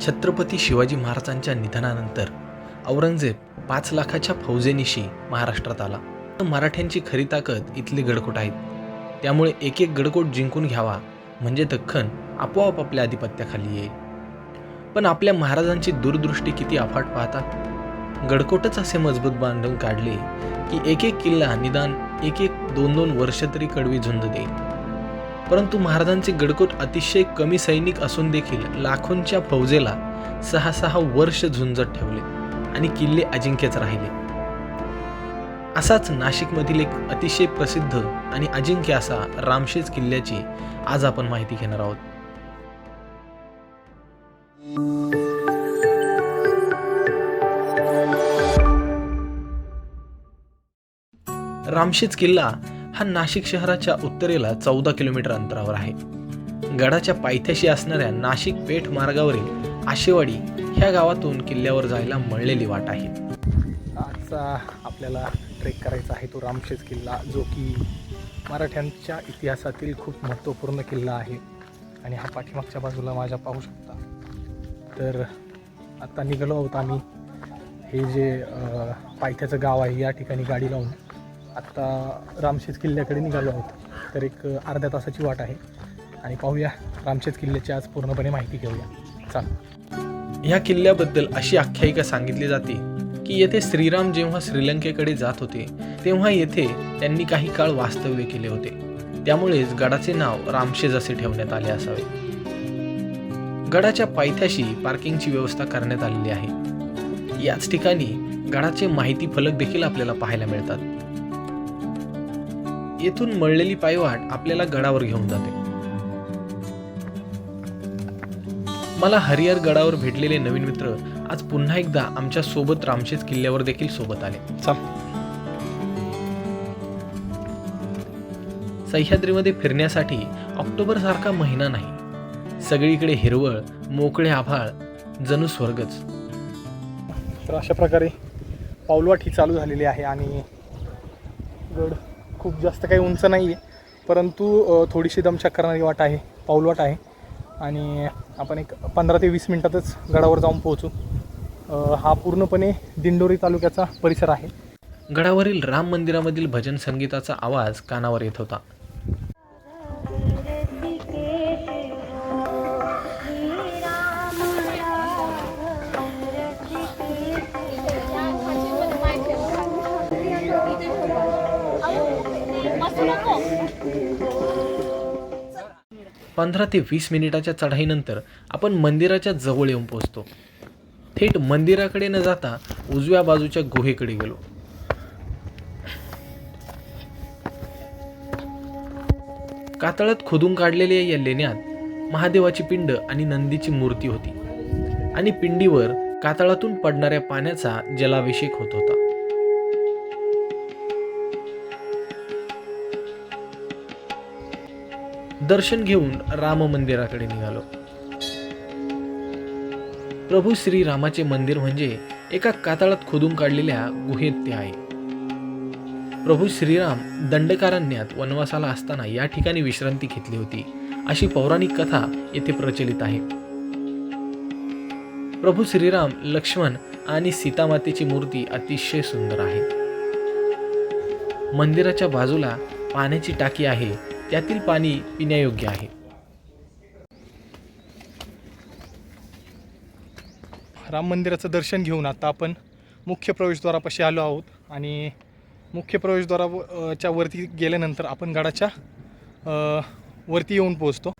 छत्रपती शिवाजी महाराजांच्या निधनानंतर औरंगजेब पाच लाखाच्या फौजेनिशी महाराष्ट्रात आला. मराठ्यांची खरी ताकद इथले गडकोट आहेत. त्यामुळे एक एक गडकोट जिंकून घ्यावा म्हणजे दख्खन आपोआप आपल्या आधिपत्याखाली येईल. पण आपल्या महाराजांची दूरदृष्टी किती अफाट पाहता? गडकोटच असे मजबूत बांधून काढले की एक एक किल्ला निदान एक एक दोन दोन वर्ष तरी कडवी झुंज देईल. परंतु महाराजांचे गडकोट अतिशय कमी सैनिक असून देखील लाखोंच्या फौजेला सहा सहा वर्ष झुंजत ठेवले आणि किल्ले अजिंक्यच राहिले. असाच नाशिकमधील एक अतिशय प्रसिद्ध आणि अजिंक्य असा रामशेज किल्ल्याची आज आपण माहिती घेणार आहोत. रामशेज किल्ला हा नाशिक शहराच्या उत्तरेला चौदा किलोमीटर अंतरावर आहे. गडाच्या पायथ्याशी असणाऱ्या नाशिक पेठ मार्गावरील आशेवाडी ह्या गावातून किल्ल्यावर जायला मळलेली वाट आहे. आजचा आपल्याला ट्रेक करायचा आहे तो रामशेज किल्ला जो की मराठ्यांच्या इतिहासातील खूप महत्त्वपूर्ण किल्ला आहे. आणि हा पाठीमागच्या बाजूला माझ्या पाहू शकता. तर आत्ता निघालो आहोत आम्ही. हे जे पायथ्याचं गाव आहे या ठिकाणी गाडी लावून. आत्ता रामशेज किल्ल्याकडे निघालो आहोत. तर एक अर्ध्या तासाची वाट आहे. आणि पाहूया रामशेज किल्ल्याची आज पूर्णपणे माहिती घेऊया. चाल. ह्या किल्ल्याबद्दल अशी आख्यायिका सांगितली जाते की येथे श्रीराम जेव्हा श्रीलंकेकडे जात होते तेव्हा येथे त्यांनी काही काळ वास्तव्य केले होते. त्यामुळेच गडाचे नाव रामशेज असे ठेवण्यात आले असावे. गडाच्या पायथ्याशी पार्किंगची व्यवस्था करण्यात आलेली आहे. याच ठिकाणी गडाचे माहिती फलक देखील आपल्याला पाहायला मिळतात. येथून मळलेली पायवाट आपल्याला गडावर घेऊन जाते. मला हरिहर गडावर भेटलेले नवीन मित्र आज पुन्हा एकदा आमच्यासोबत रामशेज किल्ल्यावर देखील सोबत आले. चाल. सह्याद्रीमध्ये फिरण्यासाठी ऑक्टोबर सारखा महिना नाही. सगळीकडे हिरवळ मोकळे आभाळ जणू स्वर्गच. तर अशा प्रकारे पाऊलवाट ही चालू झालेली आहे आणि गड खूप जास्त काही उंच नाही आहे परंतु थोडीशी दमछाक करणारी वाट आहे पाऊलवाट आहे. आणि आपण एक पंधरा ते वीस मिनटातच गडावर जाऊन पोहोचू. हा पूर्णपणे दिंडोरी तालुक्याचा परिसर आहे. गडावरील राम मंदिरामधील भजन संगीताचा आवाज कानावर येत होता. पंधरा ते वीस मिनिटाच्या चढाईनंतर आपण मंदिराच्या जवळ येऊन पोचतो थेट मंदिराकडे न जाता उजव्या बाजूच्या गुहेकडे गेलो. कातळात खोदून काढलेल्या या लेण्यात महादेवाची पिंड आणि नंदीची मूर्ती होती. आणि पिंडीवर कातळातून पडणाऱ्या पाण्याचा जलाभिषेक होत होता. दर्शन घेऊन राम मंदिराकडे निघालो. प्रभू श्री रामाचे मंदिर म्हणजे एका कातळात खोदून काढलेल्या गुहेत ते आहे. प्रभू श्रीराम दंडकारण्यात वनवासाला असताना या ठिकाणी विश्रांती घेतली होती अशी पौराणिक कथा येथे प्रचलित आहे. प्रभू श्रीराम लक्ष्मण आणि सीतामातेची मूर्ती अतिशय सुंदर आहे. मंदिराच्या बाजूला पाण्याची टाकी आहे त्यातील पाणी पिण्यायोग्य आहे. राम मंदिराचं दर्शन घेऊन आता आपण मुख्य प्रवेशद्वारापाशी आलो आहोत आणि मुख्य प्रवेशद्वारा च्या वरती गेल्यानंतर आपण गडाच्या वरती येऊन पोहोचतो.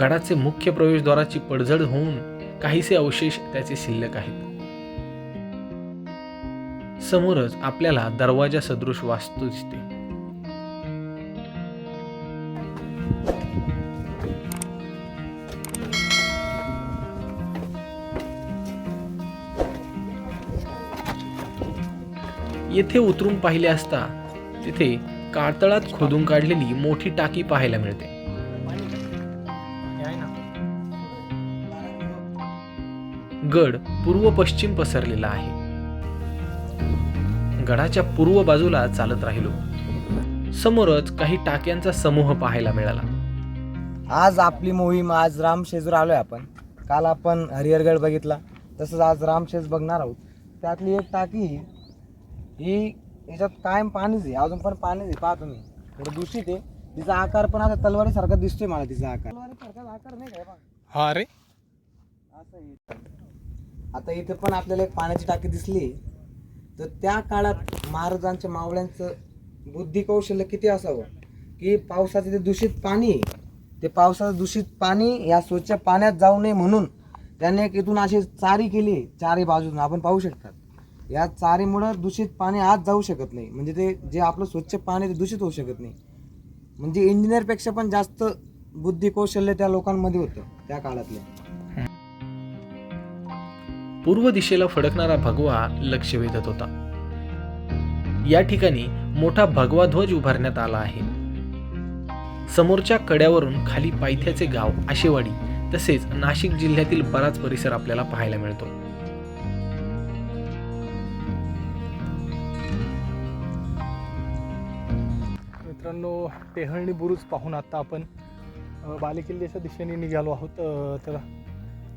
गडाचे मुख्य प्रवेशद्वाराची पडझड होऊन काहीसे अवशेष त्याचे शिल्लक आहेत. समोरच आपल्याला दरवाजा सदृश वास्तू दिसते. येथे उतरून पाहिले असता तिथे काळतळात खोदून काढलेली मोठी टाकी पाहायला मिळते. गड पूर्व पश्चिम पसरलेला आहे. गडाच्या पूर्व बाजूला चालत राहिलो. समोरच काही टाक्यांचा समूह पाहायला मिळाला. आज आपली मोहीम आज रामशेजूर आलोय आपण. काल आपण हरिहरगड बघितला. तसंच आज रामशेज बघणार आहोत. त्यातली एक टाकी ही याच्यात कायम पाणीच आहे. अजून पण पाणीच आहे. पहा तुम्ही. थोडं दूषित आहे. तिचा आकार पण आता तलवारीसारखा दिसतोय मला तिचा आकार. आकार नाही काय बा? हा रे. असं आहे. आता इथे पण आपल्याला एक पाण्याची टाकी दिसली. तर त्या काळात महाराजांच्या मावळ्यांचं बुद्धी कौशल्य किती असावं? की पावसाचं ते दूषित पाणी आहे. ते पावसाचं दूषित पाणी या स्वच्छ पाण्यात जाऊ नये म्हणून त्यांनी एक इथून अशी चारी केली. चारी बाजून आपण पाहू शकतात या चारीमुळं दूषित पाणी आत जाऊ शकत नाही. म्हणजे ते जे आपलं स्वच्छ पाणी ते दूषित होऊ शकत नाही. म्हणजे इंजिनियरपेक्षा पण जास्त बुद्धी कौशल्य त्या लोकांमध्ये होतं त्या काळातल्या पूर्व दिशेला फडकणारा भगवा लक्ष वेधत होता. या ठिकाणी मोठा भगवा ध्वज उभारण्यात आला आहे. समोरच्या कड्यावरून खाली पायथ्याचे गाव आशेवाडी तसेच नाशिक जिल्ह्यातील बराच परिसर आपल्याला पाहायला मिळतो. मित्रांनो टेहळणी बुरुज पाहून आता आपण बालेकिल्ल्याच्या दिशेने निघालो आहोत. तर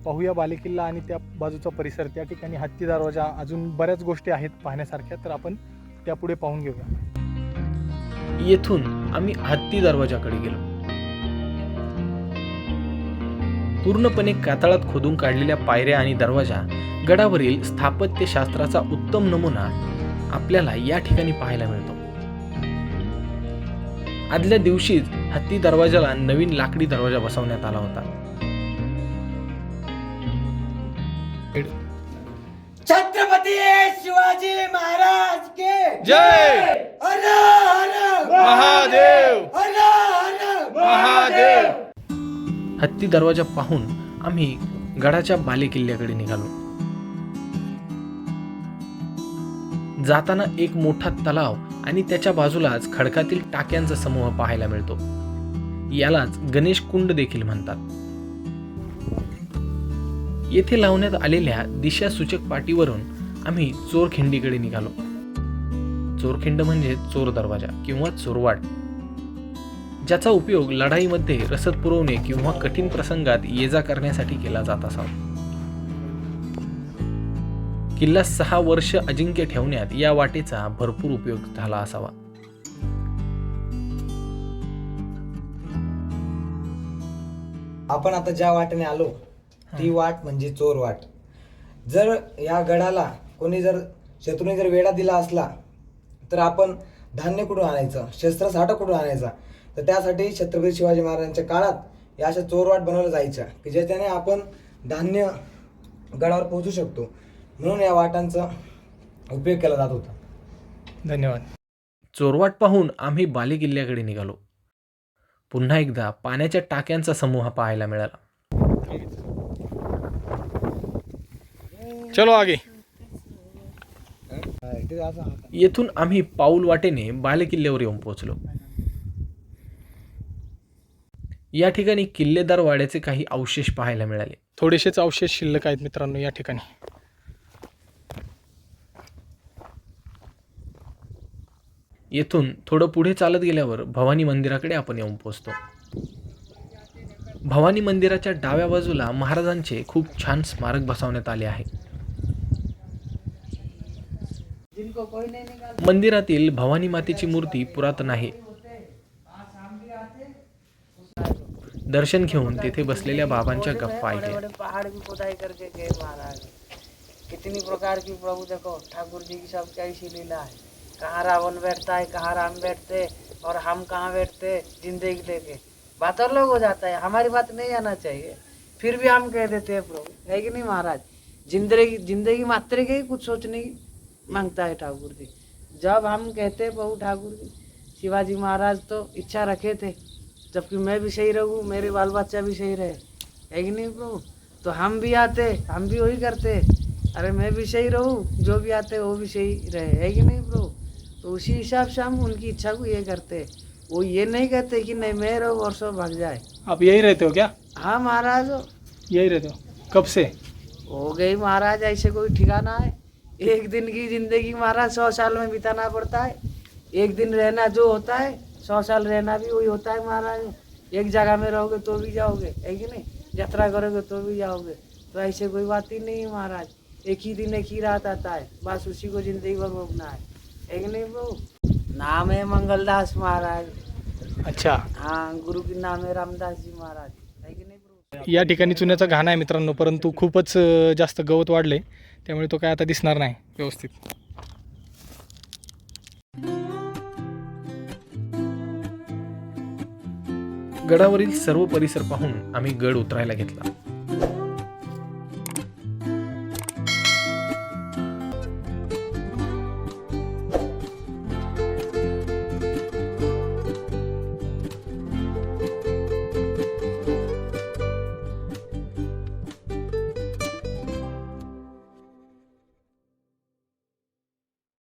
पाहूया बालेकिल्ला आणि त्या बाजूचा परिसर. त्या ठिकाणी हत्ती दरवाजा अजून बऱ्याच गोष्टी आहेत पाहण्यासारख्या तर आपण त्यापुढे पाहून घेऊया. येथून आम्ही हत्ती दरवाजाकडे गेलो. पूर्णपणे कातळात खोदून काढलेल्या पायऱ्या आणि दरवाजा गडावरील स्थापत्यशास्त्राचा उत्तम नमुना आपल्याला या ठिकाणी पाहायला मिळतो. आदल्या दिवशीच हत्ती दरवाजाला नवीन लाकडी दरवाजा बसवण्यात आला होता. छत्रपती शिवाजी महाराज के जय! हर हर! महादेव! हर हर! महादेव! हत्ती दरवाजा पाहून आम्ही गडाच्या बालेकिल्ल्याकडे निघालो. जाताना एक मोठा तलाव आणि त्याच्या बाजूलाच खडकातील टाक्यांचा समूह पाहायला मिळतो. यालाच गणेश कुंड देखील म्हणतात. येथे लावण्यात आलेल्या दिशासूचक पाटीवरून आम्ही चोरखिंडीकडे निघालो. चोरखिंड म्हणजे चोर दरवाजा किंवा चोरवाट ज्याचा उपयोग लढाईमध्ये रसद पुरवणे किंवा कठीण प्रसंगात ये जा करण्यासाठी केला जात असावा. किल्ला सहा वर्ष अजिंक्य ठेवण्यात या वाटेचा भरपूर उपयोग झाला असावा. आपण आता ज्या वाटेने आलो ती वाट म्हणजे चोर वाट. जर या गडाला कोणी जर शत्रूने जर वेढा दिला असला तर आपण धान्य कुठून आणायचं? शस्त्रसाठा कुठून आणायचा? तर त्यासाठी छत्रपती शिवाजी महाराजांच्या काळात या अशा चोरवाट बनवल्या जायच्या की ज्याच्याने आपण धान्य गडावर पोहोचू शकतो. म्हणून या वाटांचा उपयोग केला जात होता. धन्यवाद. चोरवाट पाहून आम्ही बालेकिल्ल्याकडे निघालो. पुन्हा एकदा पाण्याच्या टाक्यांचा समूह पाहायला मिळाला. चलो आगे. ते असं होतं. येथून आम्ही पाऊल वाटेने बालेकिल्ल्यावर येऊन पोहोचलो. या ठिकाणी किल्लेदार वाड्याचे काही अवशेष पाहायला मिळाले. थोडेसेच अवशेष शिल्लक आहेत मित्रांनो या ठिकाणी. येथून थोडं पुढे चालत गेल्यावर भवानी मंदिराकडे आपण येऊन पोचतो भवानी मंदिराच्या डाव्या बाजूला महाराजांचे खूप छान स्मारक बसवण्यात आले आहे. मंदिरातील भवानी मातेची मूर्ती पुरातन आहे. दर्शन घेऊन तेथे बसलेल्या बाबांच्या गप्पा ऐकल्या. महाराज. कितनी प्रकार की प्रभु देखो ठाकुर जी की सब कैसी लीला है कहाँ रावण बैठता है कहाँ राम बैठते और हम कहाँ बैठते ज़िंदगी लेके। बात और लोग हो जाता है, हमारी बात नहीं आना चाहिए। फिर भी हम कह देते हैं, प्रभु, है कि नहीं महाराज? ज़िंदगी ज़िंदगी मात्र के ही कुछ सोचने की माँगता है ठाकुर जी। जब हम कहते हैं, प्रभु ठाकुर जी, शिवाजी महाराज तो इच्छा रखे थे, जबकि मैं भी सही रहूँ, मेरे बाल बच्चा भी सही रहे। है कि नहीं प्रभु? तो हम भी आते, हम भी वही करते। अरे, मैं भी सही रहूँ, जो भी आते, वो भी सही रहे। है कि नहीं प्रभु? तो उसी हिसाब से हम उनकी इच्छा को ये करते वो ये नहीं कहते कि नहीं मैं रहूँ और सब भाग जाए। आप यही रहते हो क्या? हाँ महाराज। यही रहते हो। कब से? हो गई महाराज ऐसे कोई ठिकाना है? एक दिन की ज़िंदगी महाराज सौ साल में बिताना पड़ता है। एक दिन रहना जो होता है सौ साल रहना भी वही होता है महाराज। एक जगह में रहोगे तो भी जाओगे है कि नहीं? यात्रा करोगे तो भी जाओगे। तो ऐसे कोई बात ही नहीं है महाराज। एक ही दिन एक ही रात आता है। बस उसी को ज़िंदगी भर भोगना है। एक नहीं प्रभु नाम है मंगलदास महाराज। अच्छा। हाँ गुरु की नाम है रामदास जी महाराज। है की नहीं प्रभु या ठिकाणी चुन्याचा घाण आहे मित्रांनो परंतु खूपच अ, जास्त गवत वाढले त्यामुळे तो काय आता दिसणार नाही व्यवस्थित. गडावरील सर्व परिसर पाहून आम्ही गड उतरायला घेतला.